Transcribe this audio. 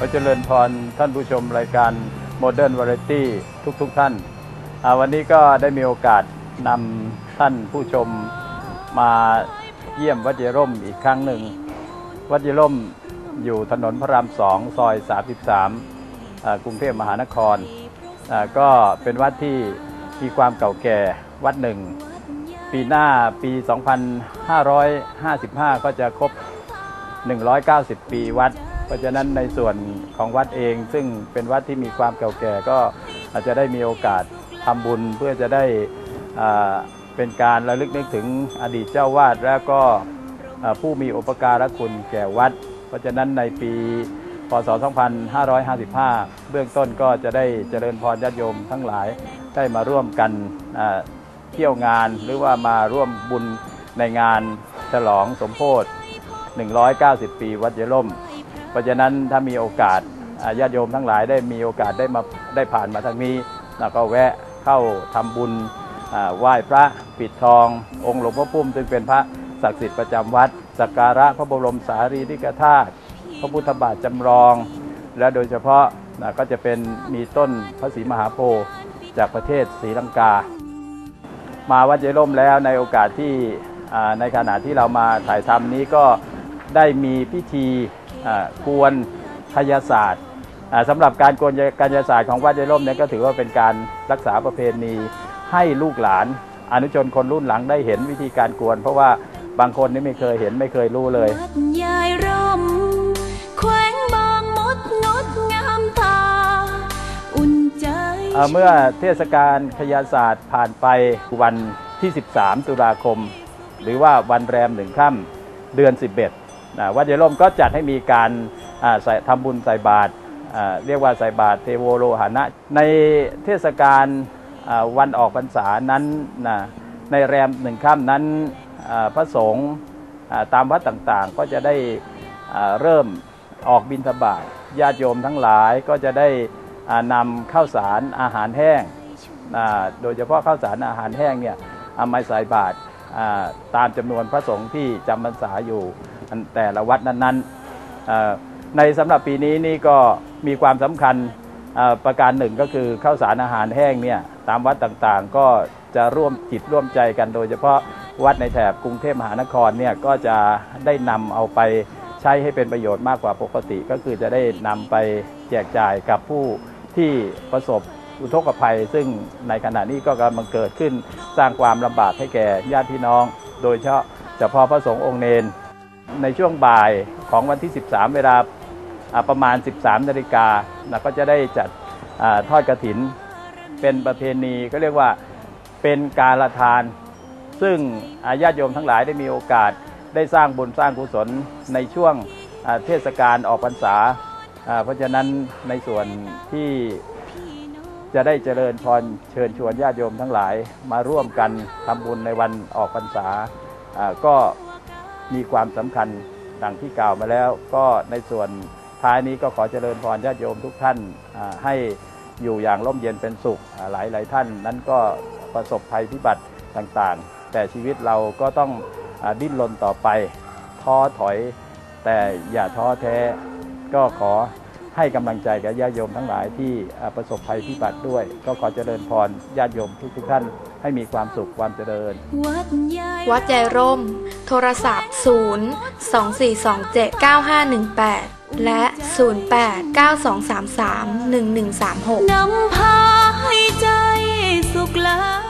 ขอเจริญพรท่านผู้ชมรายการ Modern Variety ทุกๆทท่าน วันนี้ก็ได้มีโอกาสนำท่านผู้ชมมาเยี่ยมวัดเยร่มอีกครั้งหนึ่ง วัดเยร่มอยู่ถนนพระรามสองซอย 33 กรุงเทพมหานคร ก็เป็นวัดที่มีความเก่าแก่วัดหนึ่ง ปีหน้าปี 2555 ก็จะครบ 190 ปีวัด เพราะฉะนั้นในส่วนของวัดเอง ซึ่งเป็นวัดที่มีความเก่าแก่ก็อาจจะได้มีโอกาสทำบุญเพื่อจะได้เป็นการระลึกนึกถึงอดีตเจ้าวาดและก็ผู้มีอุปการะคุณแก่วัด เพราะฉะนั้นในปีพศ 2555 เบื้องต้นก็จะได้เจริญพรญาติโยมทั้งหลายได้มาร่วมกันเที่ยวงานหรือว่ามาร่วมบุญในงานฉลองสมโพธิ190 ปีวัดเยล่ม ราะฉะนั้นถ้ามีโอกาสญาติโยมทั้งหลายได้มีโอกาสได้มาได้ผ่านมาทางนี้แล้วก็แวะเข้าทำบุญไหว้พระปิดทอง องค์หลวงพ่อพุ่มซึ่งเป็นพระศักดิ์สิทธิ์ประจำวัดสักการะพระบรมสารีริกธาตุพระพุทธบาทจำลอง และโดยเฉพาะก็จะเป็นมีต้นพระศรีมหาโพธิ์จากประเทศศรีลังกา มาวัดเยล่มแล้วในโอกาสที่ในขณะที่เรามาถ่ายทำนี้ก็ได้มีพิธี กวนพยาศาสตร์สำหรับการกวนกายศาสตร์ของวัดเยล่มเนี่ยก็ถือว่าเป็นการรักษาประเพณีให้ลูกหลานอนุชนคนรุ่นหลังได้เห็นวิธีการกวน เพราะว่าบางคนนี่ไม่เคยเห็นไม่เคยรู้เลยยายร่มแขวงบางมดงดงามตาอุ่นใจเมื่อเทศกาลพยาศาสตร์ผ่านไปวันที่ 13 ตุลาคม หรือว่าวันแรมหนึ่งค่ำเดือน 11 นะวัดเยล่มก็จัดให้มีการใส่ทำบุญใส่บาตรเรียกว่าใส่บาตรเทโวโลหานะ ในเทศกาลวันออกพรรษานั้นนะในแรมหนึ่งค่ำนั้นพระสงฆ์ตามวัดต่างๆ ก็จะได้เริ่มออกบิณฑบาตญาติโยมทั้งหลายก็จะได้นำข้าวสารอาหารแห้ง โดยเฉพาะข้าวสารอาหารแห้งเนี่ยเอามาใส่บาตรตามจำนวนพระสงฆ์ที่จำพรรษาอยู่ แต่ละวัดนั้นๆ ในสำหรับปีนี้นี่ก็มีความสำคัญประการหนึ่งก็คือข้าวสารอาหารแห้งเนี่ยตามวัดต่างๆ ก็จะร่วมจิตร่วมใจกันโดยเฉพาะวัดในแถบกรุงเทพมหานครเนี่ยก็จะได้นำเอาไปใช้ให้เป็นประโยชน์มากกว่าปกติ ก็คือจะได้นำไปแจกจ่ายกับผู้ที่ประสบอุทกภัย ซึ่งในขณะนี้ก็กำลังเกิดขึ้นสร้างความลำบากให้แก่ญาติพี่น้อง โดยเฉพาะเฉพาะพระสงฆ์องค์เนน ในช่วงบ่ายของวันที่ 13 เวลาประมาณ 13นาฬิกาก็จะได้จัดทอดกระถิน เป็นประเพณีก็เรียกว่าเป็นการละทาน ซึ่งญาติโยมทั้งหลายได้มีโอกาสได้สร้างบุญสร้างกุศลในช่วงเทศกาลออกพรรษา เพราะฉะนั้นในส่วนที่จะได้เจริญพรเชิญชวนญาติโยมทั้งหลายมาร่วมกันทำบุญในวันออกพรรษาก็ มีความสำคัญดังที่กล่าวมาแล้ว ก็ในส่วนท้ายนี้ก็ขอเจริญพรญาติโยมทุกท่านให้อยู่อย่างร่มเย็นเป็นสุขหลายหลายท่านนั้นก็ประสบภัยพิบัติต่างๆ แต่ชีวิตเราก็ต้องดิ้นรนต่อไป ท้อถอยแต่อย่าท้อแท้ก็ขอ ให้กำลังใจกับญาติโยมทั้งหลายที่ประสบภัยพิบัติด้วย ก็ขอเจริญพรญาติโยมทุกทท่านให้มีความสุขความเจริญ วัดใจร่ม โทรศัพท์ 0 2 4 2 7 9 5 1 8 และ 08 9233 1136 นำพาให้ใจสุขล้